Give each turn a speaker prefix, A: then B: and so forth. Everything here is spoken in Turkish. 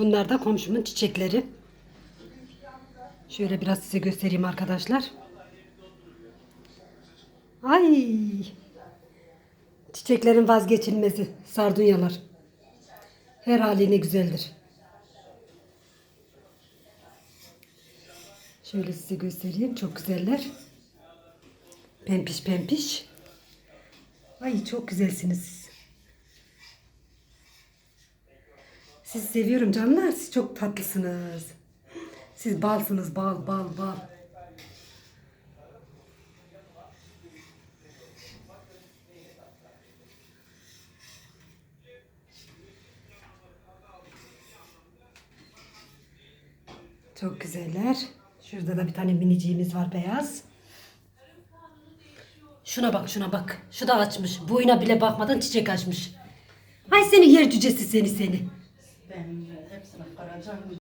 A: Bunlar da komşumun çiçekleri. Şöyle biraz size göstereyim arkadaşlar. Ay! Çiçeklerin vazgeçilmezi sardunyalar. Her haliyle güzeldir. Şöyle size göstereyim. Çok güzeller. Pempiş pempiş. Ay çok güzelsiniz siz. Sizi seviyorum canlar. Siz çok tatlısınız. Siz balsınız bal bal bal. Çok güzeller. Şurada da bir tane miniciğimiz var beyaz. Şuna bak şuna bak. Şu da açmış. Boyuna bile bakmadan çiçek açmış. Ay seni yer cücesi seni seni.
B: Ben hepsini karacağım.